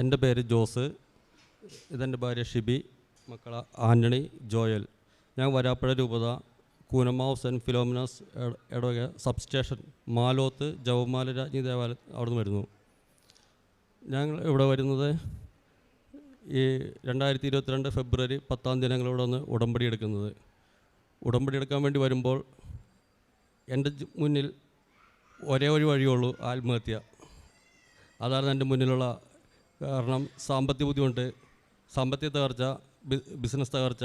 എന്റെ പേര് ജോസ് ഇതെന്റെ ഭാര്യ ഷിബി മക്കള ആന്റണി ജോയൽ. ഞാൻ വരാപ്പുഴ രൂപത കൂനമാവ് സെന്റ് ഫിലോമിനാസ് ഇടവക സബ്സ്റ്റേഷൻ മാലോത്ത് ജവമാല രാജ്ഞി ദേവാലയം അവിടെ നിന്ന് വരുന്നു. ഞങ്ങൾ ഇവിടെ വരുന്നത് ഈ രണ്ടായിരത്തി ഇരുപത്തിരണ്ട് ഫെബ്രുവരി പത്താം തീയതി ഞങ്ങൾ ഇവിടെ വന്ന് ഉടമ്പടി എടുക്കുന്നത്. ഉടമ്പടി എടുക്കാൻ വേണ്ടി വരുമ്പോൾ എന്റെ മുന്നിൽ ഒരേ ഒരു വഴിയുള്ളൂ ആത്മഹത്യ. അതാണ് എന്റെ മുന്നിലുള്ള കാരണം സാമ്പത്തിക ബുദ്ധിമുട്ട് സാമ്പത്തിക തകർച്ച ബിസിനസ് തകർച്ച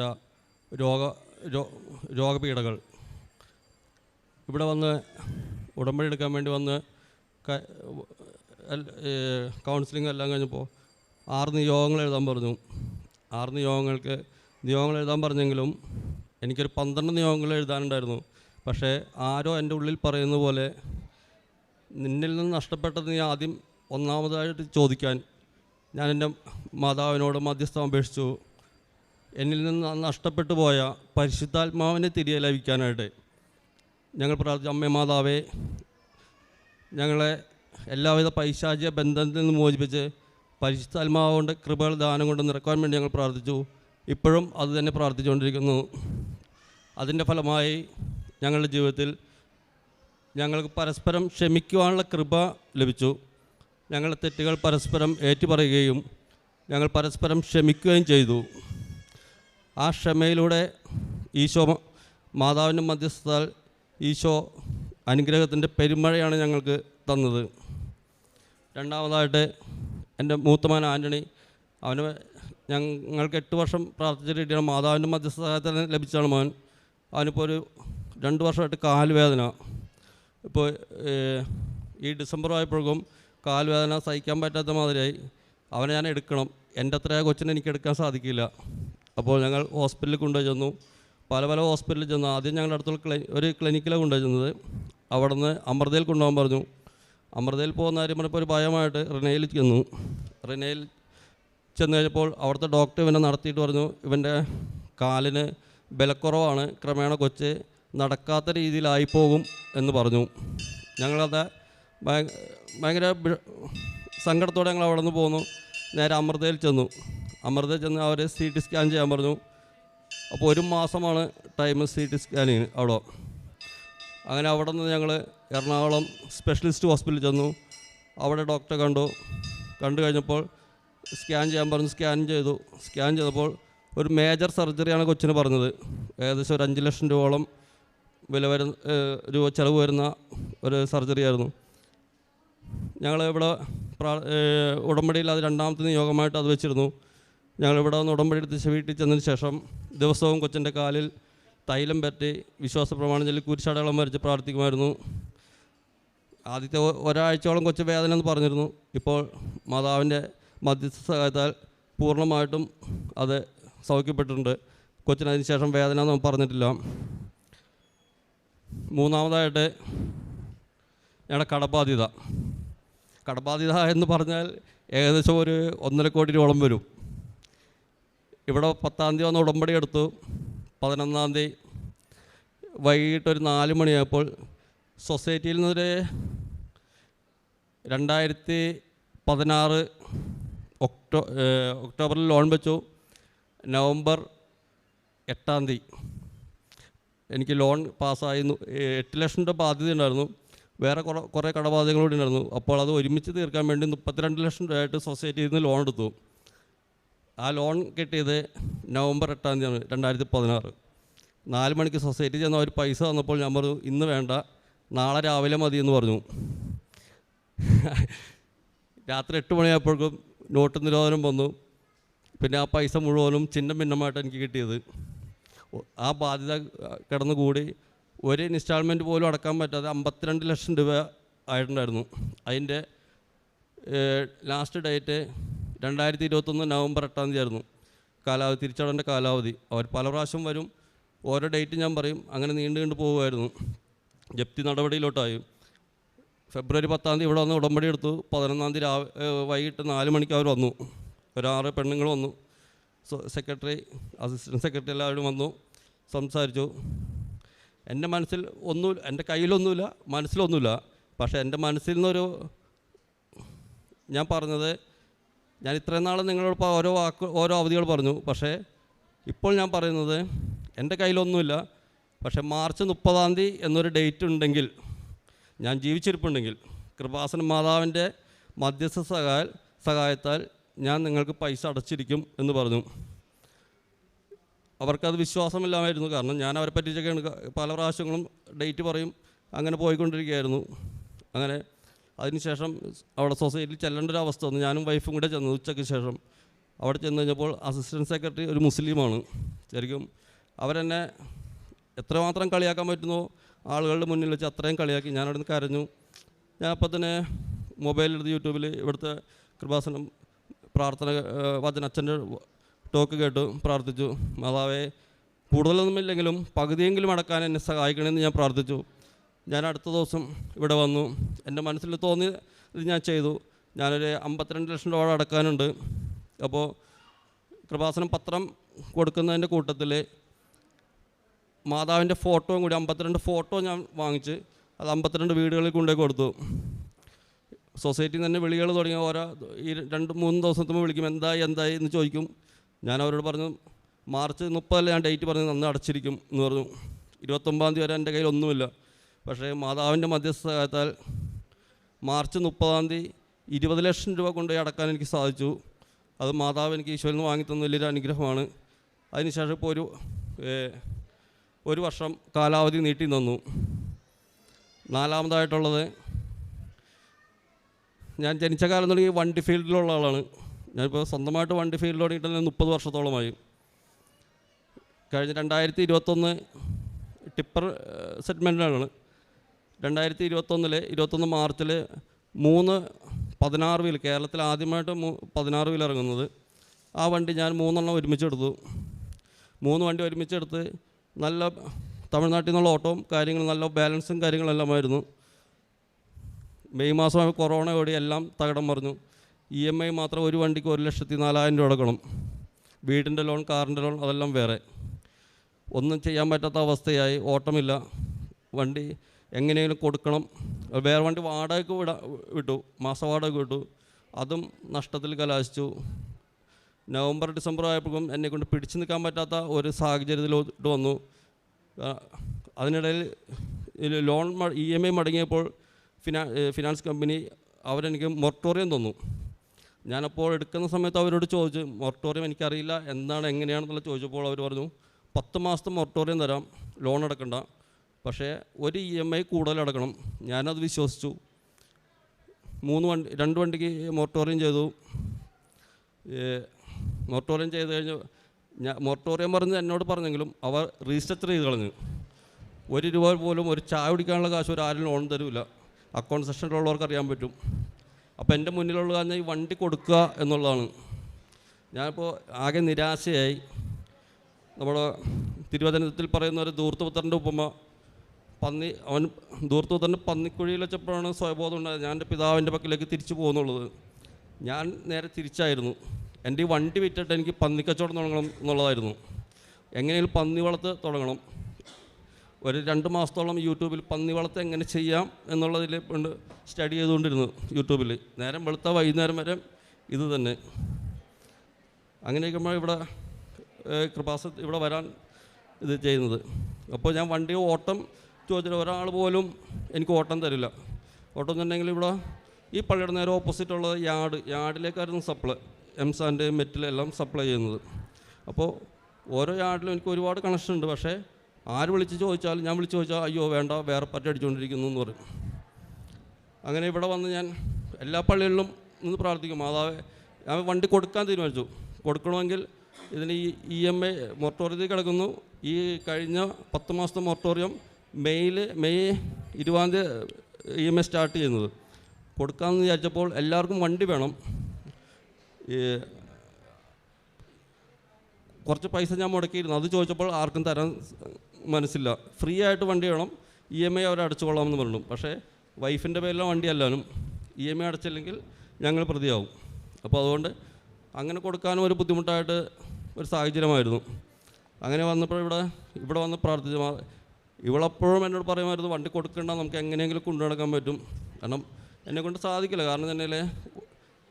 രോഗ രോഗപീഠകൾ. ഇവിടെ വന്ന് ഉടമ്പടി എടുക്കാൻ വേണ്ടി വന്ന് കൗൺസിലിംഗ് എല്ലാം കഴിഞ്ഞപ്പോൾ ആറ് നിയോഗങ്ങൾ എഴുതാൻ പറഞ്ഞു. ആറ് നിയോഗങ്ങൾക്ക് നിയോഗങ്ങൾ എഴുതാൻ പറഞ്ഞെങ്കിലും എനിക്കൊരു പന്ത്രണ്ട് നിയോഗങ്ങൾ എഴുതാനുണ്ടായിരുന്നു. പക്ഷേ ആരോ എന്റെ ഉള്ളിൽ പറയുന്ന പോലെ നിന്നിൽ നിന്ന് നഷ്ടപ്പെട്ടത് നീ ആദ്യം ഒന്നാമതായിട്ട് ചോദിക്കാൻ ഞാൻ എന്റെ മാതാവിനോട് മധ്യസ്ഥം അപേക്ഷിച്ചു. എന്നിൽ നിന്ന് നഷ്ടപ്പെട്ടു പോയ പരിശുദ്ധാത്മാവിനെ തിരികെ ലഭിക്കാനായിട്ട് ഞങ്ങൾ പ്രാർത്ഥിച്ചു. അമ്മേ മാതാവേ ഞങ്ങളെ എല്ലാവിധ പൈശാചിക ബന്ധത്തിൽ നിന്ന് മോചിപ്പിച്ച് പരിശുദ്ധാത്മാവ് കൊണ്ട് കൃപകൾ ദാനം കൊണ്ട് നിറക്കാൻ വേണ്ടി ഞങ്ങൾ പ്രാർത്ഥിച്ചു. ഇപ്പോഴും അത് തന്നെ പ്രാർത്ഥിച്ചുകൊണ്ടിരിക്കുന്നു. അതിന്റെ ഫലമായി ഞങ്ങളുടെ ജീവിതത്തിൽ ഞങ്ങൾക്ക് പരസ്പരം ക്ഷമിക്കുവാനുള്ള കൃപ ലഭിച്ചു. ഞങ്ങളുടെ തെറ്റുകൾ പരസ്പരം ഏറ്റുപറയുകയും ഞങ്ങൾ പരസ്പരം ക്ഷമിക്കുകയും ചെയ്തു. ആ ക്ഷമയിലൂടെ ഈശോ മാതാവിന്റെ മധ്യസ്ഥതാൽ ഈശോ അനുഗ്രഹത്തിന്റെ പെരുമഴയാണ് ഞങ്ങൾക്ക് തന്നത്. രണ്ടാമതായിട്ട് എന്റെ മൂത്തമാൻ ആന്റണി അവന് ഞങ്ങൾക്ക് എട്ട് വർഷം പ്രാർത്ഥിച്ചിട്ട് രീതിയാണ് മാതാവിന്റെ മധ്യസ്ഥതായത്തിൽ ലഭിച്ചാണ് മോൻ അവനിപ്പോൾ ഒരു രണ്ട് വർഷമായിട്ട് കാലുവേദന. ഇപ്പോൾ ഈ ഡിസംബർ ആയപ്പോഴേക്കും കാലുവേദന സഹിക്കാൻ പറ്റാത്ത മാതിരിയായി. അവനെ ഞാൻ എടുക്കണം. എന്റെ അത്ര കൊച്ചിനെ എനിക്ക് എടുക്കാൻ സാധിക്കില്ല. അപ്പോൾ ഞങ്ങൾ ഹോസ്പിറ്റലിൽ കൊണ്ടുപോയി ചെന്നു. പല പല ഹോസ്പിറ്റലിൽ ചെന്നു. ആദ്യം ഞങ്ങളുടെ അടുത്തുള്ള ക്ലി ഒരു ക്ലിനിക്കിലാണ് കൊണ്ടുപോയി ചെന്നത്. അവിടെ നിന്ന് അമൃതയിൽ കൊണ്ടുപോകാൻ പറഞ്ഞു. അമൃതയിൽ പോകുന്ന കാര്യം പറഞ്ഞപ്പോൾ ഒരു ഭയമായിട്ട് റിനയിൽ ചെന്നു. റിനയിൽ ചെന്ന് കഴിഞ്ഞപ്പോൾ അവിടുത്തെ ഡോക്ടർ ഇവനെ നടത്തിയിട്ട് പറഞ്ഞു ഇവന്റെ കാലിന് ബലക്കുറവാണ്. ക്രമേണ കൊച്ച് നടക്കാത്ത രീതിയിലായി പോകും എന്ന് പറഞ്ഞു. ഞങ്ങളത് ഭയങ്കര സങ്കടത്തോടെ ഞങ്ങൾ അവിടെ നിന്ന് പോന്നു. നേരെ അമൃതയിൽ ചെന്നു. അമൃതയിൽ ചെന്ന് അവർ സി ടി സ്കാൻ ചെയ്യാൻ പറഞ്ഞു. അപ്പോൾ ഒരു മാസമാണ് ടൈം സി ടി സ്കാനിങ് അവിടെ. അങ്ങനെ അവിടെ നിന്ന് ഞങ്ങൾ എറണാകുളം സ്പെഷ്യലിസ്റ്റ് ഹോസ്പിറ്റലിൽ ചെന്നു. അവിടെ ഡോക്ടറെ കണ്ടു. കണ്ടു കഴിഞ്ഞപ്പോൾ സ്കാൻ ചെയ്യാൻ പറഞ്ഞു. സ്കാൻ ചെയ്തു. സ്കാൻ ചെയ്തപ്പോൾ ഒരു മേജർ സർജറിയാണ് കൊച്ചിന് പറഞ്ഞത്. ഏകദേശം ഒരു അഞ്ച് ലക്ഷം രൂപയോളം വില വരുന്ന രൂപ ചിലവ് വരുന്ന ഒരു സർജറി ആയിരുന്നു. ഞങ്ങൾ ഇവിടെ പ്രാ ഉടമ്പടിയിൽ അത് രണ്ടാമത്തെ നിയോഗമായിട്ട് അത് വെച്ചിരുന്നു. ഞങ്ങളിവിടെ വന്ന് ഉടമ്പടി എടുത്ത് വീട്ടിൽ ചെന്നതിന് ശേഷം ദിവസവും കൊച്ചിന്റെ കാലിൽ തൈലം പറ്റി വിശ്വാസ പ്രമാണം ചൊല്ലി കുരിശടയാളം വരച്ച് പ്രാർത്ഥിക്കുമായിരുന്നു. ആദ്യത്തെ ഒരാഴ്ചയോളം കൊച്ചു വേദന എന്ന് പറഞ്ഞിരുന്നു. ഇപ്പോൾ മാതാവിന്റെ മധ്യസ്ഥ സഹായത്താൽ പൂർണമായിട്ടും അത് സൗഖ്യപ്പെട്ടിട്ടുണ്ട്. കൊച്ചിന് അതിന് ശേഷം വേദന ഒന്നും പറഞ്ഞിട്ടില്ല. മൂന്നാമതായിട്ട് ഞങ്ങളുടെ കടബാധ്യത. കടബാധ്യത എന്ന് പറഞ്ഞാൽ ഏകദേശം ഒരു ഒന്നര കോടി രൂപയോളം വരും. ഇവിടെ പത്താം തീയതി വന്ന് ഉടമ്പടി എടുത്തു. പതിനൊന്നാം തീയതി വൈകിട്ട് ഒരു നാല് മണിയായപ്പോൾ സൊസൈറ്റിയിൽ നിന്നൊരു രണ്ടായിരത്തി പതിനാറ് ഒക്ടോ ഒക്ടോബറിൽ ലോൺ വെച്ചു. നവംബർ എട്ടാം തീയതി എനിക്ക് ലോൺ പാസ്സായി. നു- ഏഹ് എട്ട് ലക്ഷം രൂപ ബാധ്യത ഉണ്ടായിരുന്നു. വേറെ കുറേ കുറേ കടബാധ്യതകൾ കൂടി ഉണ്ടായിരുന്നു. അപ്പോൾ അത് ഒരുമിച്ച് തീർക്കാൻ വേണ്ടി മുപ്പത്തിരണ്ട് ലക്ഷം രൂപയായിട്ട് സൊസൈറ്റിയിൽ നിന്ന് ലോൺ എടുത്തു. ആ ലോൺ കിട്ടിയത് നവംബർ എട്ടാം തീയതിയാണ് രണ്ടായിരത്തി പതിനാറ് നാല് മണിക്ക് സൊസൈറ്റി ചെന്ന് അവർ പൈസ തന്നപ്പോൾ ഞാൻ പറഞ്ഞു ഇന്ന് വേണ്ട നാളെ രാവിലെ മതി എന്ന് പറഞ്ഞു. രാത്രി എട്ട് മണിയായപ്പോഴേക്കും നോട്ട് നിരോധനം വന്നു. പിന്നെ ആ പൈസ മുഴുവനും ചിഹ്നം ഭിന്നമായിട്ട് എനിക്ക് കിട്ടിയത്. ആ ബാധ്യത കിടന്നുകൂടി ഒരു ഇൻസ്റ്റാൾമെന്റ് പോലും അടക്കാൻ പറ്റാതെ അമ്പത്തിരണ്ട് ലക്ഷം രൂപ ആയിട്ടുണ്ടായിരുന്നു. അതിന്റെ ലാസ്റ്റ് ഡേറ്റ് രണ്ടായിരത്തി ഇരുപത്തൊന്ന് നവംബർ എട്ടാം തീയതി ആയിരുന്നു കാലാവധി തിരിച്ചടേണ്ട കാലാവധി. അവർ പല പ്രാവശ്യം വരും ഓരോ ഡേറ്റ് ഞാൻ പറയും അങ്ങനെ നീണ്ടു കണ്ട് പോകുമായിരുന്നു. ജപ്തി നടപടിയിലോട്ടായി. ഫെബ്രുവരി പത്താം തീയതി ഇവിടെ വന്ന് ഉടമ്പടി എടുത്തു. പതിനൊന്നാം തീയതി രാവി വൈകിട്ട് നാല് മണിക്ക് അവർ വന്നു. ഒരാറ് പെണ്ണുങ്ങൾ വന്നു. സെക്രട്ടറി അസിസ്റ്റന്റ് സെക്രട്ടറി എല്ലാവരും വന്നു. സംസാരിച്ചു. എന്റെ മനസ്സിൽ ഒന്നും എന്റെ കയ്യിലൊന്നുമില്ല മനസ്സിലൊന്നുമില്ല. പക്ഷേ എന്റെ മനസ്സിൽ നിന്നൊരു ഞാൻ പറഞ്ഞത് ഞാൻ ഇത്രയും നാൾ നിങ്ങളോട് ഓരോ വാക്ക് ഓരോ അവധികൾ പറഞ്ഞു. പക്ഷേ ഇപ്പോൾ ഞാൻ പറയുന്നത് എന്റെ കയ്യിലൊന്നുമില്ല. പക്ഷേ മാർച്ച് മുപ്പതാം തീയതി എന്നൊരു ഡേറ്റ് ഉണ്ടെങ്കിൽ ഞാൻ ജീവിച്ചിരിപ്പുണ്ടെങ്കിൽ കൃപാസന മാതാവിന്റെ മധ്യസ്ഥ സഹായ സഹായത്താൽ ഞാൻ നിങ്ങൾക്ക് പൈസ അടച്ചിരിക്കും എന്ന് പറഞ്ഞു. അവർക്കത് വിശ്വാസമില്ലാമായിരുന്നു. കാരണം ഞാൻ അവരെ പറ്റിച്ചൊക്കെയാണ് പല പ്രാവശ്യങ്ങളും ഡേറ്റ് പറയും അങ്ങനെ പോയിക്കൊണ്ടിരിക്കുകയായിരുന്നു. അങ്ങനെ അതിനുശേഷം അവിടെ സൊസൈറ്റിയിൽ ചെല്ലേണ്ട ഒരു അവസ്ഥ വന്നു. ഞാനും വൈഫും കൂടെ ചെന്നു ഉച്ചയ്ക്ക് ശേഷം. അവിടെ ചെന്ന് കഴിഞ്ഞപ്പോൾ അസിസ്റ്റന്റ് സെക്രട്ടറി ഒരു മുസ്ലിമാണ്. ശരിക്കും അവരെന്നെ എത്രമാത്രം കളിയാക്കാൻ പറ്റുന്നോ ആളുകളുടെ മുന്നിൽ വെച്ച് അത്രയും കളിയാക്കി ഞാൻ നിന്ന് കരഞ്ഞു. ഞാൻ അപ്പം തന്നെ മൊബൈലെടുത്ത് യൂട്യൂബിൽ ഇവിടുത്തെ കൃപാസനം പ്രാർത്ഥന വചന അച്ഛന്റെ ടോക്ക് കേട്ടു പ്രാർത്ഥിച്ചു. മാതാവേ കൂടുതലൊന്നുമില്ലെങ്കിലും പകുതിയെങ്കിലും അടക്കാൻ എന്നെ സഹായിക്കണമെന്ന് ഞാൻ പ്രാർത്ഥിച്ചു. ഞാൻ അടുത്ത ദിവസം ഇവിടെ വന്നു. എന്റെ മനസ്സിൽ തോന്നി ഇത് ഞാൻ ചെയ്തു. ഞാനൊരു അമ്പത്തിരണ്ട് ലക്ഷം രൂപ അടക്കാനുണ്ട്. അപ്പോൾ കൃപാസനം പത്രം കൊടുക്കുന്നതിന്റെ കൂട്ടത്തിൽ മാതാവിന്റെ ഫോട്ടോയും കൂടി അമ്പത്തിരണ്ട് ഫോട്ടോ ഞാൻ വാങ്ങിച്ച് അത് അമ്പത്തിരണ്ട് വീടുകളിൽ കൊണ്ടുപോയി കൊടുത്തു. സൊസൈറ്റിയിൽ നിന്ന് തന്നെ വിളികൾ തുടങ്ങിയ ഓരോ ഈ രണ്ട് മൂന്ന് ദിവസത്തുമ്പോൾ വിളിക്കും എന്തായി എന്തായി എന്ന് ചോദിക്കും. ഞാൻ അവരോട് പറഞ്ഞു മാർച്ച് മുപ്പതല്ല ഞാൻ ഡേറ്റ് പറഞ്ഞു അന്ന് അടച്ചിരിക്കും എന്ന് പറഞ്ഞു. ഇരുപത്തൊമ്പതാം തീയതി വരെ എന്റെ കയ്യിൽ ഒന്നുമില്ല. പക്ഷേ മാതാവിന്റെ മധ്യസ്ഥ കാലത്താൽ മാർച്ച് മുപ്പതാം തീയതി ഇരുപത് ലക്ഷം രൂപ കൊണ്ടുപോയി അടക്കാൻ എനിക്ക് സാധിച്ചു. അത് മാതാവ് എനിക്ക് ഈശോയിൽ നിന്ന് വാങ്ങിത്തന്ന വലിയൊരു അനുഗ്രഹമാണ്. അതിനുശേഷം ഇപ്പോൾ ഒരു ഒരു വർഷം കാലാവധി നീട്ടി തന്നു നാലാമതായിട്ടുള്ളത് ഞാൻ ജനിച്ച കാലം തുടങ്ങി വണ്ടി ഫീൽഡിലുള്ള ആളാണ്. ഞാനിപ്പോൾ സ്വന്തമായിട്ട് വണ്ടി ഫീൽഡ് തുടങ്ങിയിട്ട് തന്നെ മുപ്പത് വർഷത്തോളമായി. കഴിഞ്ഞ രണ്ടായിരത്തി ഇരുപത്തൊന്ന് ടിപ്പർ സെഗ്മെന്റിലാണ് രണ്ടായിരത്തി ഇരുപത്തൊന്നിൽ ഇരുപത്തൊന്ന് മാർച്ചിൽ മൂന്ന് പതിനാറ് വീൽ കേരളത്തിൽ ആദ്യമായിട്ട് മൂ പതിനാറ് വീൽ ഇറങ്ങുന്നത്. ആ വണ്ടി ഞാൻ മൂന്നെണ്ണം ഒരുമിച്ചെടുത്തു മൂന്ന് വണ്ടി ഒരുമിച്ചെടുത്ത് നല്ല തമിഴ്നാട്ടിൽ നിന്നുള്ള ഓട്ടവും കാര്യങ്ങളും നല്ല ബാലൻസും കാര്യങ്ങളെല്ലാമായിരുന്നു മെയ് മാസമായി കൊറോണ ഓടി എല്ലാം തകടം മറിഞ്ഞു. ഇ എം ഐ മാത്രം ഒരു വണ്ടിക്ക് ഒരു ലക്ഷത്തി നാലായിരം രൂപ അടക്കണം. വീടിന്റെ ലോൺ കാറിന്റെ ലോൺ അതെല്ലാം വേറെ. ഒന്നും ചെയ്യാൻ പറ്റാത്ത അവസ്ഥയായി. ഓട്ടമില്ല. വണ്ടി എങ്ങനെയെങ്കിലും കൊടുക്കണം. വേറെ വണ്ടി വാടകയ്ക്ക് വിട വിട്ടു. മാസ വാടക വിട്ടു. അതും നഷ്ടത്തിൽ കലാശിച്ചു. നവംബർ ഡിസംബർ ആയപ്പോഴും എന്നെ കൊണ്ട് പിടിച്ചു നിൽക്കാൻ പറ്റാത്ത ഒരു സാഹചര്യത്തിലോട്ട് വന്നു. അതിനിടയിൽ ലോൺ ഇ എം ഐ മടങ്ങിയപ്പോൾ ഫിനാ ഫിനാൻസ് കമ്പനി അവരെനിക്ക് മൊറട്ടോറിയം തന്നു. ഞാനപ്പോൾ എടുക്കുന്ന സമയത്ത് അവരോട് ചോദിച്ചു മൊറട്ടോറിയം എനിക്കറിയില്ല എന്താണ് എങ്ങനെയാണെന്നുള്ള ചോദിച്ചപ്പോൾ അവർ പറഞ്ഞു പത്ത് മാസത്തെ മൊറട്ടോറിയം തരാം ലോൺ അടക്കണ്ട. പക്ഷേ ഒരു ഇ എം ഐ കൂടുതൽ അടക്കണം. ഞാനത് വിശ്വസിച്ചു. മൂന്ന് വണ്ടി രണ്ട് വണ്ടിക്ക് മൊറട്ടോറിയം ചെയ്തു. മൊറട്ടോറിയം ചെയ്ത് കഴിഞ്ഞ് ഞാൻ മൊറട്ടോറിയം പറഞ്ഞ് എന്നോട് പറഞ്ഞെങ്കിലും അവർ റീസ്ട്രക്ചർ ചെയ്ത് കളഞ്ഞു. ഒരു രൂപ പോലും ഒരു ചായ കുടിക്കാനുള്ള കാശ് ഒരു ആരും ലോൺ തരില്ല അക്കൗണ്ട് സെക്ഷനിലുള്ളവർക്ക് അറിയാൻ പറ്റും. അപ്പോൾ എന്റെ മുന്നിലുള്ള കാരണം ഈ വണ്ടി കൊടുക്കുക എന്നുള്ളതാണ്. ഞാനിപ്പോൾ ആകെ നിരാശയായി. നമ്മൾ തിരുവചനത്തിൽ പറയുന്ന ഒരു ദൂർത്തപുത്രന്റെ ഉപമ പന്നി അവൻ ദൂർത്തപുത്രന്റെ പന്നിക്കുഴിയിൽ വെച്ചപ്പോഴാണ് സ്വയബോധം ഉണ്ടായത്. ഞാൻ എന്റെ പിതാവിന്റെ പക്കലേക്ക് തിരിച്ചു പോകുന്നുള്ളത്. ഞാൻ നേരെ തിരിച്ചായിരുന്നു. എന്റെ ഈ വണ്ടി വിറ്റിട്ട് എനിക്ക് പന്നിക്കച്ചവടം തുടങ്ങണം എന്നുള്ളതായിരുന്നു. എങ്ങനെയെങ്കിലും പന്നി വളർത്ത് തുടങ്ങണം. ഒരു രണ്ട് മാസത്തോളം യൂട്യൂബിൽ പന്നി വളർത്ത് എങ്ങനെ ചെയ്യാം എന്നുള്ളതിൽ കൊണ്ട് സ്റ്റഡി ചെയ്തുകൊണ്ടിരുന്നു യൂട്യൂബിൽ. നേരം വെളുത്ത വൈകുന്നേരം വരെ ഇത് തന്നെ. അങ്ങനെയൊക്കെ ഇവിടെ കൃപാസ ഇവിടെ വരാൻ ഇത് ചെയ്യുന്നത്. അപ്പോൾ ഞാൻ വണ്ടി ഓട്ടം ചോദിച്ചിട്ട് ഒരാൾ പോലും എനിക്ക് ഓട്ടം തരില്ല. ഓട്ടം എന്നുണ്ടെങ്കിൽ ഇവിടെ ഈ പള്ളിയുടെ നേരെ ഓപ്പോസിറ്റ് ഉള്ളത് യാർഡ് യാർഡിലേക്കായിരുന്നു സപ്ലൈ എംസാന്റെ മെറ്റിലെല്ലാം സപ്ലൈ ചെയ്യുന്നത്. അപ്പോൾ ഓരോ യാർഡിലും എനിക്ക് ഒരുപാട് കണക്ഷൻ ഉണ്ട്. പക്ഷേ ആര് വിളിച്ച് ചോദിച്ചാലും ഞാൻ വിളിച്ച് ചോദിച്ചാൽ അയ്യോ വേണ്ട വേറെ പറ്റി അടിച്ചുകൊണ്ടിരിക്കുന്നു എന്ന് പറയും. അങ്ങനെ ഇവിടെ വന്ന് ഞാൻ എല്ലാ പള്ളികളിലും നിന്ന് പ്രാർത്ഥിക്കും. മാതാവേ ഞാൻ വണ്ടി കൊടുക്കാൻ തീരുമാനിച്ചു. കൊടുക്കണമെങ്കിൽ ഇതിന് ഈ ഇ എം ഐ മൊറട്ടോറിയത്തിൽ കിടക്കുന്നു. ഈ കഴിഞ്ഞ പത്ത് മാസത്തെ മൊറട്ടോറിയം മെയ്യിൽ മെയ് ഇരുപതാം തീയതി ഇ എം ഐ സ്റ്റാർട്ട് ചെയ്യുന്നത്. കൊടുക്കാമെന്ന് വിചാരിച്ചപ്പോൾ എല്ലാവർക്കും വണ്ടി വേണം. ഈ കുറച്ച് പൈസ ഞാൻ മുടക്കിയിരുന്നു. അത് ചോദിച്ചപ്പോൾ ആർക്കും തരാൻ മനസ്സില്ല. ഫ്രീ ആയിട്ട് വണ്ടി വേണം. ഇ എം ഐ അവർ അടച്ചു കൊള്ളാമെന്ന് പറഞ്ഞു. പക്ഷേ വൈഫിന്റെ പേരിലെ വണ്ടി അല്ലാനും ഇ എം ഐ അടച്ചില്ലെങ്കിൽ ഞങ്ങൾ പ്രതിയാവും. അപ്പോൾ അതുകൊണ്ട് അങ്ങനെ കൊടുക്കാനും ഒരു ബുദ്ധിമുട്ടായിട്ട് ഒരു സാഹചര്യമായിരുന്നു. അങ്ങനെ വന്നപ്പോൾ ഇവിടെ ഇവിടെ വന്ന് പ്രാർത്ഥിച്ചു ഇവളെപ്പോഴും എന്നോട് പറയുമായിരുന്നു വണ്ടി കൊടുക്കേണ്ട നമുക്ക് എങ്ങനെയെങ്കിലും കൊണ്ടു നടക്കാൻ പറ്റും. കാരണം എന്നെ കൊണ്ട് സാധിക്കില്ല. കാരണം തന്നെ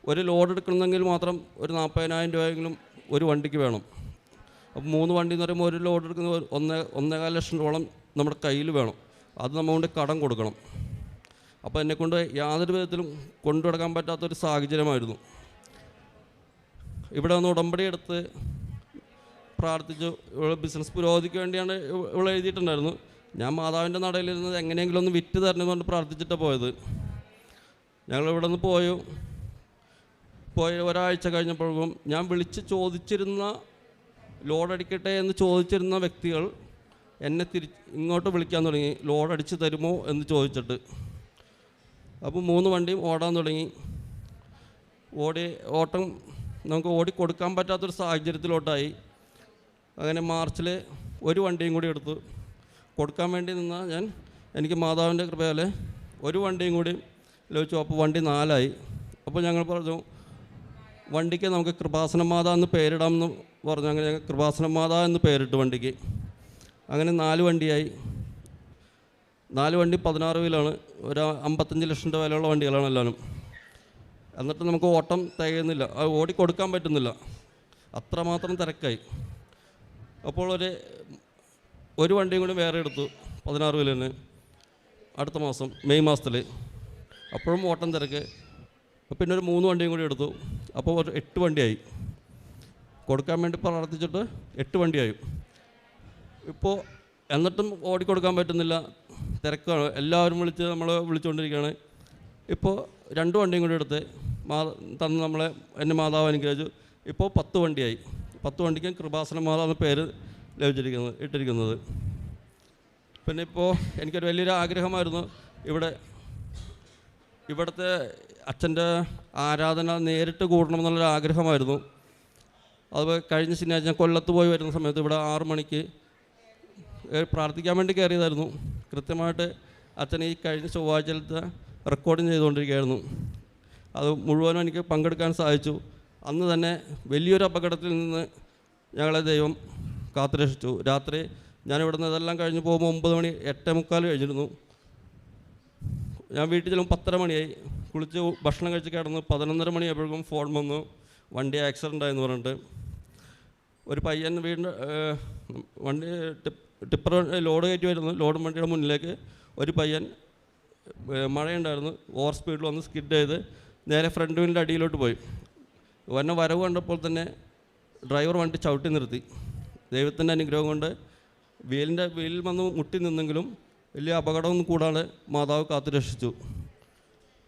ഒരു ലോഡ് എടുക്കണമെങ്കിൽ മാത്രം ഒരു നാൽപ്പതിനായിരം രൂപയെങ്കിലും ഒരു വണ്ടിക്ക് വേണം. അപ്പോൾ മൂന്ന് വണ്ടി എന്ന് പറയുമ്പോൾ ഒരു ലോഡ് എടുക്കുന്ന ഒന്ന് ഒന്നേ ഒന്നേകാൽ ലക്ഷം രൂപ നമ്മുടെ കയ്യിൽ വേണം. അത് നമ്മൾ കൊണ്ട് കടം കൊടുക്കണം. അപ്പോൾ എന്നെക്കൊണ്ട് യാതൊരു വിധത്തിലും കൊണ്ടു നടക്കാൻ പറ്റാത്തൊരു സാഹചര്യമായിരുന്നു. ഇവിടെ വന്ന് ഉടമ്പടി എടുത്ത് പ്രാർത്ഥിച്ചു. ഇവിടെ ബിസിനസ് പുരോഗതിക്ക് വേണ്ടിയാണ് ഇവ- ഇവിടെ എഴുതിയിട്ടുണ്ടായിരുന്നു. ഞാൻ മാതാവിന്റെ നടയിലിരുന്നത് എങ്ങനെയെങ്കിലും ഒന്ന് വിറ്റ് തരണമെന്ന് പറഞ്ഞ് പ്രാർത്ഥിച്ചിട്ടാണ് പോയത്. ഞങ്ങൾ ഇവിടെ നിന്ന് പോയി. പോയ ഒരാഴ്ച കഴിഞ്ഞപ്പോഴും ഞാൻ വിളിച്ച് ചോദിച്ചിരുന്ന ലോഡ് അടിക്കട്ടെ എന്ന് ചോദിച്ചിരുന്ന വ്യക്തികൾ എന്നെ തിരി ഇങ്ങോട്ട് വിളിക്കാൻ തുടങ്ങി. ലോഡ് അടിച്ച് തരുമോ എന്ന് ചോദിച്ചിട്ട്. അപ്പോൾ മൂന്ന് വണ്ടിയും ഓടാൻ തുടങ്ങി. ഓടി ഓട്ടം നമുക്ക് ഓടിക്കൊടുക്കാൻ പറ്റാത്തൊരു സാഹചര്യത്തിലോട്ടായി. അങ്ങനെ മാർച്ചിൽ ഒരു വണ്ടിയും കൂടി എടുത്തു. കൊടുക്കാൻ വേണ്ടി നിന്നാൽ ഞാൻ എനിക്ക് മാതാവിന്റെ കൃപയാലെ ഒരു വണ്ടിയും കൂടി ലഭിച്ചു. അപ്പോൾ വണ്ടി നാലായി. അപ്പോൾ ഞങ്ങൾ പറഞ്ഞു വണ്ടിക്ക് നമുക്ക് കൃപാസന മാതാ എന്ന് പേരിടാമെന്ന് പറഞ്ഞു അങ്ങനെ ഞങ്ങൾ കൃപാസന മാതാ എന്ന് പേരിട്ടു വണ്ടിക്ക്. അങ്ങനെ നാല് വണ്ടിയായി. നാല് വണ്ടി പതിനാറ് വീലാണ്. ഒരു അമ്പത്തഞ്ച് ലക്ഷം രൂപ വിലയുള്ള വണ്ടികളാണ് എല്ലാവരും. എന്നിട്ട് നമുക്ക് ഓട്ടം തികയുന്നില്ല. അത് ഓടിക്കൊടുക്കാൻ പറ്റുന്നില്ല. അത്രമാത്രം തിരക്കായി. അപ്പോൾ ഒരു ഒരു വണ്ടിയും കൂടി വേറെ എടുത്തു പതിനാറ് വീലിന് അടുത്ത മാസം മെയ് മാസത്തിൽ അപ്പോഴും ഓട്ടം തിരക്ക്. പിന്നെ ഒരു മൂന്ന് വണ്ടിയും കൂടി എടുത്തു. അപ്പോൾ ഒരു എട്ട് വണ്ടിയായി. കൊടുക്കാൻ വേണ്ടി പ്രാർത്ഥിച്ചിട്ട് എട്ട് വണ്ടിയായി. ഇപ്പോൾ എന്നിട്ടും ഓടിക്കൊടുക്കാൻ പറ്റുന്നില്ല. തിരക്കാണ് എല്ലാവരും വിളിച്ച് നമ്മൾ വിളിച്ചുകൊണ്ടിരിക്കുകയാണ് ഇപ്പോൾ രണ്ട് വണ്ടിയും കൂടി എടുത്ത് മാ തന്ന് നമ്മളെ എന്റെ മാതാവ് അനുഗ്രഹിച്ചു. ഇപ്പോൾ പത്ത് വണ്ടിയായി. പത്ത് വണ്ടിക്ക് കൃപാസന മാതാവ് പേര് ലഭിച്ചിരിക്കുന്നത് ഇട്ടിരിക്കുന്നത്. പിന്നെ ഇപ്പോൾ എനിക്കൊരു വലിയൊരു ആഗ്രഹമായിരുന്നു. ഇവിടെ ഇവിടുത്തെ അച്ഛന്റെ ആരാധന നേരിട്ട് കൂടണം എന്നുള്ളൊരു ആഗ്രഹമായിരുന്നു. അത് കഴിഞ്ഞ ശനിയാഴ്ച ഞാൻ കൊല്ലത്ത് പോയി വരുന്ന സമയത്ത് ഇവിടെ ആറു മണിക്ക് പ്രാർത്ഥിക്കാൻ വേണ്ടി കയറിയതായിരുന്നു. കൃത്യമായിട്ട് അച്ഛൻ ഈ കഴിഞ്ഞ ചൊവ്വാഴ്ചയിലത്തെ റെക്കോർഡിങ് ചെയ്തുകൊണ്ടിരിക്കുകയായിരുന്നു. അത് മുഴുവനും എനിക്ക് പങ്കെടുക്കാൻ സാധിച്ചു. അന്ന് തന്നെ വലിയൊരു അപകടത്തിൽ നിന്ന് ഞങ്ങളെ ദൈവം കാത്തുരക്ഷിച്ചു. രാത്രി ഞാൻ ഇവിടുന്ന് ഇതെല്ലാം കഴിഞ്ഞ് പോകുമ്പോൾ ഒമ്പത് മണി എട്ടേ മുക്കാൽ കഴിഞ്ഞിരുന്നു. ഞാൻ വീട്ടിൽ ചെല്ലുമ്പോൾ പത്തര മണിയായി. കുളിച്ച് ഭക്ഷണം കഴിച്ച് കിടന്ന് പതിനൊന്നര മണിയായപ്പോഴേക്കും ഫോൺ വന്നു. വണ്ടി ആക്സിഡന്റ് ആയെന്ന് പറഞ്ഞിട്ട്. ഒരു പയ്യൻ വണ്ടി ടിപ്പ് ടിപ്പർ ലോഡ് കയറ്റി വരുന്നു. ലോഡ് വണ്ടിയുടെ മുന്നിലേക്ക് ഒരു പയ്യൻ മഴയുണ്ടായിരുന്നു. ഓവർ സ്പീഡിൽ വന്ന് സ്കിഡ് ചെയ്ത് നേരെ ഫ്രണ്ട് വീലിന്റെ അടിയിലോട്ട് പോയി. വന്ന വരവ് കണ്ടപ്പോൾ തന്നെ ഡ്രൈവർ വണ്ടി ചവിട്ടി നിർത്തി. ദൈവത്തിന്റെ അനുഗ്രഹം കൊണ്ട് വീലിന്റെ വീലിൽ വന്ന് മുട്ടി നിന്നെങ്കിലും വലിയ അപകടമൊന്നും കൂടാതെ മാതാവ് കാത്തു രക്ഷിച്ചു.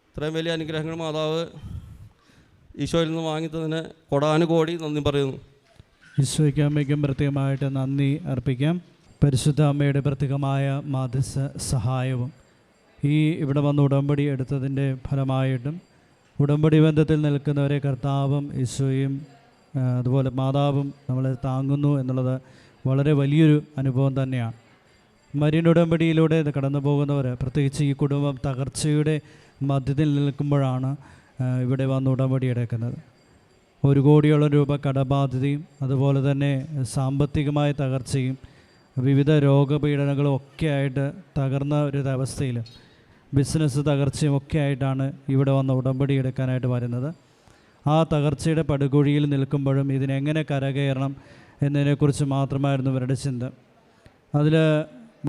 ഇത്രയും വലിയ അനുഗ്രഹങ്ങൾ മാതാവ് ഈശോയിൽ നിന്ന് വാങ്ങിത്തതിന് കൊടാനുകോടി നന്ദി പറയുന്നു. ഈശോയ്ക്ക് അമ്മയ്ക്കും പ്രത്യേകമായിട്ട് നന്ദി അർപ്പിക്കാം. പരിശുദ്ധ അമ്മയുടെ പ്രത്യേകമായ മാധ്യസ സഹായവും ഈ ഇവിടെ വന്ന് ഉടമ്പടി എടുത്തതിന്റെ ഫലമായിട്ടും ഉടമ്പടി ബന്ധത്തിൽ നിൽക്കുന്നവരെ കർത്താവും ഈശോയും അതുപോലെ മാതാവും നമ്മളെ താങ്ങുന്നു എന്നുള്ളത് വളരെ വലിയൊരു അനുഭവം തന്നെയാണ്. മരിയൻ ഉടമ്പടിയിലൂടെ കടന്നു പോകുന്നവർ പ്രത്യേകിച്ച് ഈ കുടുംബം തകർച്ചയുടെ മധ്യത്തിൽ നിൽക്കുമ്പോഴാണ് ഇവിടെ വന്ന് ഉടമ്പടി എടുക്കുന്നത്. ഒരു കോടിയോളം രൂപ കടബാധ്യതയും അതുപോലെ തന്നെ സാമ്പത്തികമായ തകർച്ചയും വിവിധ രോഗപീഡനങ്ങളും ഒക്കെ ആയിട്ട് തകർന്ന ഒരു അവസ്ഥയിൽ ബിസിനസ് തകർച്ചയും ഒക്കെ ആയിട്ടാണ് ഇവിടെ വന്ന് ഉടമ്പടി എടുക്കാനായിട്ട് വരുന്നത്. ആ തകർച്ചയുടെ പടുകുഴിയിൽ നിൽക്കുമ്പോഴും ഇതിനെങ്ങനെ കരകയറണം എന്നതിനെക്കുറിച്ച് മാത്രമായിരുന്നു ഇവരുടെ ചിന്ത. അതിൽ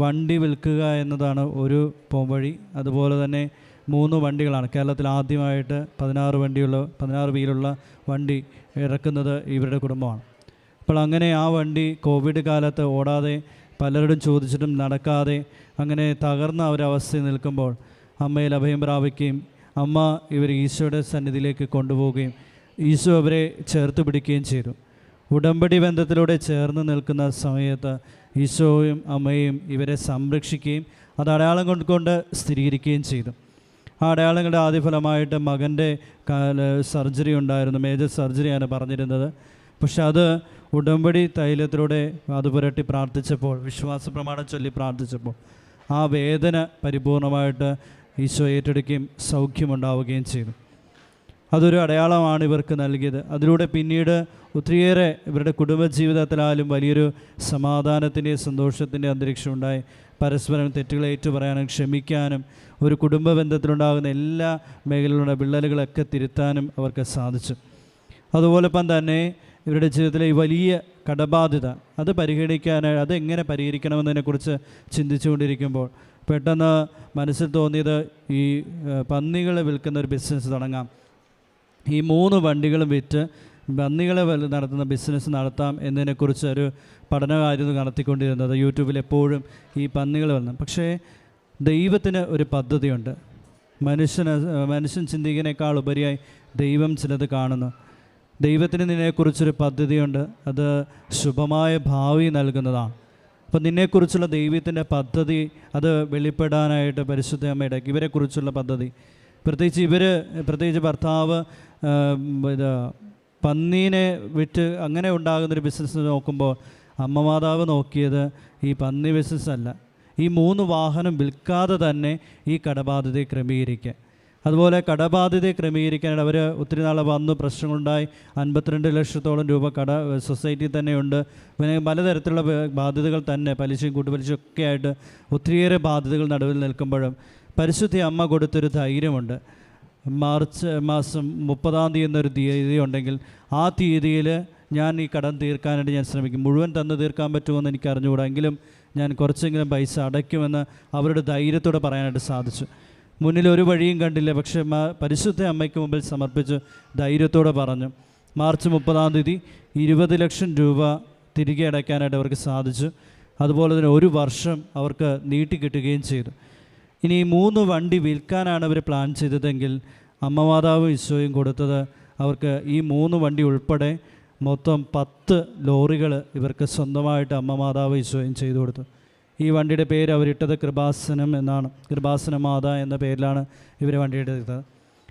വണ്ടി വിൽക്കുക എന്നതാണ് ഒരു പോംവഴി അതുപോലെ തന്നെ മൂന്ന് വണ്ടികളാണ്. കേരളത്തിൽ ആദ്യമായിട്ട് പതിനാറ് വണ്ടിയുള്ള പതിനാറ് വീലുള്ള വണ്ടി ഇറക്കുന്നത് ഇവരുടെ കുടുംബമാണ്. അപ്പോൾ അങ്ങനെ ആ വണ്ടി കോവിഡ് കാലത്ത് ഓടാതെ പലരോടും ചോദിച്ചിട്ടും നടക്കാതെ അങ്ങനെ തകർന്ന ഒരവസ്ഥയിൽ നിൽക്കുമ്പോൾ അമ്മയിൽ അഭയം പ്രാപിക്കുകയും അമ്മ ഇവർ ഈശോയുടെ സന്നിധിയിലേക്ക് കൊണ്ടുപോവുകയും ഈശോ അവരെ ചേർത്ത് പിടിക്കുകയും ചെയ്തു. ഉടമ്പടി ബന്ധത്തിലൂടെ ചേർന്ന് നിൽക്കുന്ന സമയത്ത് ഈശോയും അമ്മയും ഇവരെ സംരക്ഷിക്കുകയും അത് അടയാളം കൊണ്ടുകൊണ്ട് സ്ഥിരീകരിക്കുകയും ചെയ്തു. ആ അടയാളങ്ങളുടെ ആദ്യ ഫലമായിട്ട് മകന്റെ സർജറി ഉണ്ടായിരുന്നു. മേജർ സർജറിയാണ് പറഞ്ഞിരുന്നത്. പക്ഷെ അത് ഉടമ്പടി തൈലത്തിലൂടെ അത് പുരട്ടി പ്രാർത്ഥിച്ചപ്പോൾ വിശ്വാസ പ്രമാണം ചൊല്ലി പ്രാർത്ഥിച്ചപ്പോൾ ആ വേദന പരിപൂർണമായിട്ട് ഈശോ ഏറ്റെടുക്കുകയും സൗഖ്യമുണ്ടാവുകയും ചെയ്തു. അതൊരു അടയാളമാണ് ഇവർക്ക് നൽകിയത്. അതിലൂടെ പിന്നീട് ഒത്തിരിയേറെ ഇവരുടെ കുടുംബജീവിതത്തിലായാലും വലിയൊരു സമാധാനത്തിന്റെയും സന്തോഷത്തിന്റെ അന്തരീക്ഷം ഉണ്ടായി പരസ്പരം തെറ്റുകൾ ഏറ്റുപറയാനും ക്ഷമിക്കാനും ഒരു കുടുംബ ബന്ധത്തിലുണ്ടാകുന്ന എല്ലാ മേഖലയിലുള്ള വിള്ളലുകളൊക്കെ തിരുത്താനും അവർക്ക് സാധിച്ചു. അതുപോലൊപ്പം തന്നെ ഇവരുടെ ജീവിതത്തിലെ വലിയ കടബാധ്യത അത് പരിഗണിക്കാനായി അതെങ്ങനെ പരിഹരിക്കണമെന്നതിനെക്കുറിച്ച് ചിന്തിച്ചുകൊണ്ടിരിക്കുമ്പോൾ പെട്ടെന്ന് മനസ്സിൽ തോന്നിയത് ഈ പന്നികൾ വിൽക്കുന്ന ഒരു ബിസിനസ് തുടങ്ങാം. ഈ മൂന്ന് വണ്ടികളും വിറ്റ് പന്നികളെ നടത്തുന്ന ബിസിനസ് നടത്താം എന്നതിനെക്കുറിച്ച് ഒരു പഠനമായിരുന്നു നടത്തിക്കൊണ്ടിരുന്നത് യൂട്യൂബിൽ എപ്പോഴും ഈ പന്നികൾ വന്നു. പക്ഷേ ദൈവത്തിന് ഒരു പദ്ധതിയുണ്ട്. മനുഷ്യന് മനുഷ്യൻ ചിന്തിക്കുന്നതിനേക്കാൾ ഉപരിയായി ദൈവം ചിലത് കാണുന്നു. ദൈവത്തിന് നിന്നെക്കുറിച്ചൊരു പദ്ധതിയുണ്ട്. അത് ശുഭമായ ഭാവി നൽകുന്നതാണ്. അപ്പോൾ നിന്നെക്കുറിച്ചുള്ള ദൈവത്തിന്റെ പദ്ധതി അത് വെളിപ്പെടാനായിട്ട് പരിശുദ്ധ അമ്മയുടെ ഇവരെക്കുറിച്ചുള്ള പദ്ധതി. പ്രത്യേകിച്ച് ഇവർ പ്രത്യേകിച്ച് ഭർത്താവ് ഇത് പന്നീനെ വിറ്റ് അങ്ങനെ ഉണ്ടാകുന്നൊരു ബിസിനസ് നോക്കുമ്പോൾ അമ്മ മാതാവ് നോക്കിയത് ഈ പന്നി ബിസിനസ് അല്ല. ഈ മൂന്ന് വാഹനം വിൽക്കാതെ തന്നെ ഈ കടബാധ്യതയെ ക്രമീകരിക്കുക. അതുപോലെ കടബാധ്യതയെ ക്രമീകരിക്കാനായിട്ട് അവർ ഒത്തിരി നാൾ വന്നു പ്രശ്നങ്ങളുണ്ടായി. അൻപത്തിരണ്ട് ലക്ഷത്തോളം രൂപ കട സൊസൈറ്റി തന്നെയുണ്ട്. പിന്നെ പലതരത്തിലുള്ള ബാധ്യതകൾ തന്നെ പലിശയും കൂട്ടുപലിശയും ഒക്കെ ആയിട്ട് ഒത്തിരിയേറെ ബാധ്യതകൾ നടുവിൽ നിൽക്കുമ്പോഴും പരിശുദ്ധി അമ്മ കൊടുത്തൊരു ധൈര്യമുണ്ട്. മാർച്ച് മാസം മുപ്പതാം തീയതി എന്നൊരു തീയതി ഉണ്ടെങ്കിൽ ആ തീയതിയിൽ ഞാൻ ഈ കടം തീർക്കാനായിട്ട് ഞാൻ ശ്രമിക്കും. മുഴുവൻ തന്നു തീർക്കാൻ പറ്റുമെന്ന് എനിക്ക് അറിഞ്ഞുകൂടാ എങ്കിലും ഞാൻ കുറച്ചെങ്കിലും പൈസ അടയ്ക്കുമെന്ന് അവരുടെ ധൈര്യത്തോടെ പറയാനായിട്ട് സാധിച്ചു. മുന്നിൽ ഒരു വഴിയും കണ്ടില്ല. പക്ഷേ പരിശുദ്ധ അമ്മയ്ക്ക് മുമ്പിൽ സമർപ്പിച്ച് ധൈര്യത്തോടെ പറഞ്ഞു. മാർച്ച് മുപ്പതാം തീയതി ഇരുപത് ലക്ഷം രൂപ തിരികെ അടയ്ക്കാനായിട്ട് അവർക്ക് സാധിച്ചു. അതുപോലെ തന്നെ ഒരു വർഷം അവർക്ക് നീട്ടിക്കിട്ടുകയും ചെയ്തു. ഇനി മൂന്ന് വണ്ടി വിൽക്കാനാണ് അവർ പ്ലാൻ ചെയ്തതെങ്കിൽ അമ്മ മാതാവും ഈശോയും കൊടുത്തത് അവർക്ക് ഈ മൂന്ന് വണ്ടി ഉൾപ്പെടെ മൊത്തം പത്ത് ലോറികൾ ഇവർക്ക് സ്വന്തമായിട്ട് അമ്മമാതാവ് ഈശോയും ചെയ്തു കൊടുത്തു. ഈ വണ്ടിയുടെ പേര് അവരിട്ടത് കൃപാസനം എന്നാണ്. കൃപാസന മാത എന്ന പേരിലാണ് ഇവർ വണ്ടി എടുത്തത്.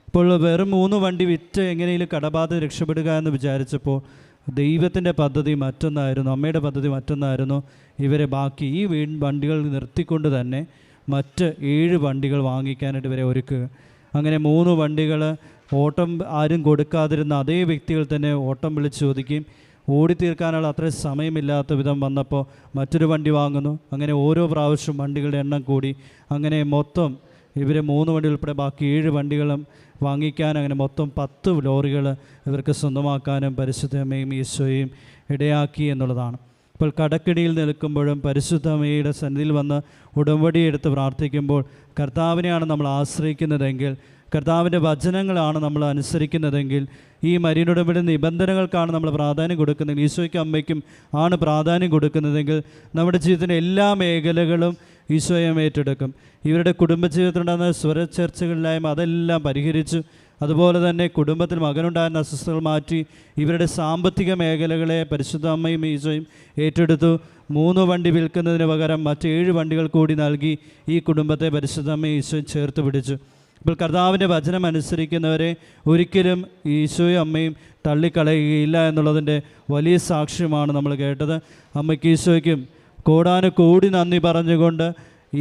ഇപ്പോൾ വെറും മൂന്ന് വണ്ടി വിറ്റ് എങ്ങനെയും കടബാധ രക്ഷപ്പെടുക എന്ന് വിചാരിച്ചപ്പോൾ ദൈവത്തിന്റെ പദ്ധതി മറ്റൊന്നായിരുന്നു അമ്മയുടെ പദ്ധതി മറ്റൊന്നായിരുന്നു. ഇവരെ ബാക്കി ഈ വീ വണ്ടികൾ നിർത്തിക്കൊണ്ട് തന്നെ മറ്റ് ഏഴ് വണ്ടികൾ വാങ്ങിക്കാനായിട്ട് വരെ ഒരുക്കുക അങ്ങനെ മൂന്ന് വണ്ടികൾ ഓട്ടം ആരും കൊടുക്കാതിരുന്ന അതേ വ്യക്തികൾ തന്നെ ഓട്ടം വിളിച്ച് ചോദിക്കുകയും ഓടിത്തീർക്കാനുള്ള അത്ര സമയമില്ലാത്ത വിധം വന്നപ്പോൾ മറ്റൊരു വണ്ടി വാങ്ങുന്നു. അങ്ങനെ ഓരോ പ്രാവശ്യം വണ്ടികളുടെ എണ്ണം കൂടി. അങ്ങനെ മൊത്തം ഇവരെ മൂന്ന് വണ്ടി ഉൾപ്പെടെ ബാക്കി ഏഴ് വണ്ടികളും വാങ്ങിക്കാൻ അങ്ങനെ മൊത്തം പത്ത് ലോറികൾ ഇവർക്ക് സ്വന്തമാക്കാനും പരിശുദ്ധമയും ഈശോയും ഇടയാക്കി എന്നുള്ളതാണ്. ഇപ്പോൾ കടക്കിടിയിൽ നിൽക്കുമ്പോഴും പരിശുദ്ധമയുടെ സന്നിധിയിൽ വന്ന് ഉടമ്പടി എടുത്ത് പ്രാർത്ഥിക്കുമ്പോൾ കർത്താവിനെയാണ് നമ്മൾ ആശ്രയിക്കുന്നതെങ്കിൽ കർത്താവിന്റെ വചനങ്ങളാണ് നമ്മൾ അനുസരിക്കുന്നതെങ്കിൽ ഈ മരീനുടമ്പടി നിബന്ധനകൾക്കാണ് നമ്മൾ പ്രാധാന്യം കൊടുക്കുന്നത് ഈശോയ്ക്കും അമ്മയ്ക്കും ആണ് പ്രാധാന്യം കൊടുക്കുന്നതെങ്കിൽ നമ്മുടെ ജീവിതത്തിന്റെ എല്ലാ മേഖലകളും ഈശോയം ഏറ്റെടുക്കും. ഇവരുടെ കുടുംബജീവിതത്തിലുണ്ടാകുന്ന സ്വരച്ചേർച്ചകളിലായ്മ അതെല്ലാം പരിഹരിച്ചു. അതുപോലെ തന്നെ കുടുംബത്തിൽ മകനുണ്ടായിരുന്ന അസ്വസ്ഥകൾ മാറ്റി ഇവരുടെ സാമ്പത്തിക മേഖലകളെ പരിശുദ്ധ അമ്മയും ഈശോയും ഏറ്റെടുത്തു. മൂന്ന് വണ്ടി വിൽക്കുന്നതിന് പകരം മറ്റ് ഏഴ് വണ്ടികൾ കൂടി നൽകി ഈ കുടുംബത്തെ പരിശുദ്ധ അമ്മയും ഈശോയും ചേർത്ത് പിടിച്ചു. ഇപ്പോൾ കർത്താവിന്റെ വചനം അനുസരിക്കുന്നവരെ ഒരിക്കലും ഈശോയും അമ്മയും തള്ളിക്കളയുകയില്ല എന്നുള്ളതിന്റെ വലിയ സാക്ഷ്യമാണ് നമ്മൾ കേട്ടത്. അമ്മയ്ക്ക് ഈശോയ്ക്കും കോടാനു കോടി നന്ദി പറഞ്ഞുകൊണ്ട്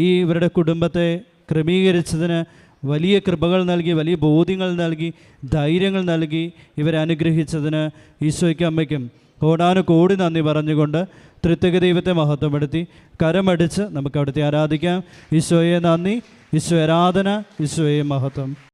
ഈ ഇവരുടെ കുടുംബത്തെ ക്രമീകരിച്ചതിന് വലിയ കൃപകൾ നൽകി വലിയ ബോധ്യങ്ങൾ നൽകി ധൈര്യങ്ങൾ നൽകി ഇവരെ അനുഗ്രഹിച്ചതിന് ഈശോയ്ക്ക് അമ്മയ്ക്കും കോടാനു കോടി നന്ദി പറഞ്ഞുകൊണ്ട് തൃത്വക ദൈവത്തെ മഹത്വപ്പെടുത്തി കരമടിച്ച് നമുക്ക് അവിടുത്തെ ആരാധിക്കാം. ഈശോയെ നന്ദി ഈശോ ആരാധന ഈശോയെ മഹത്വം.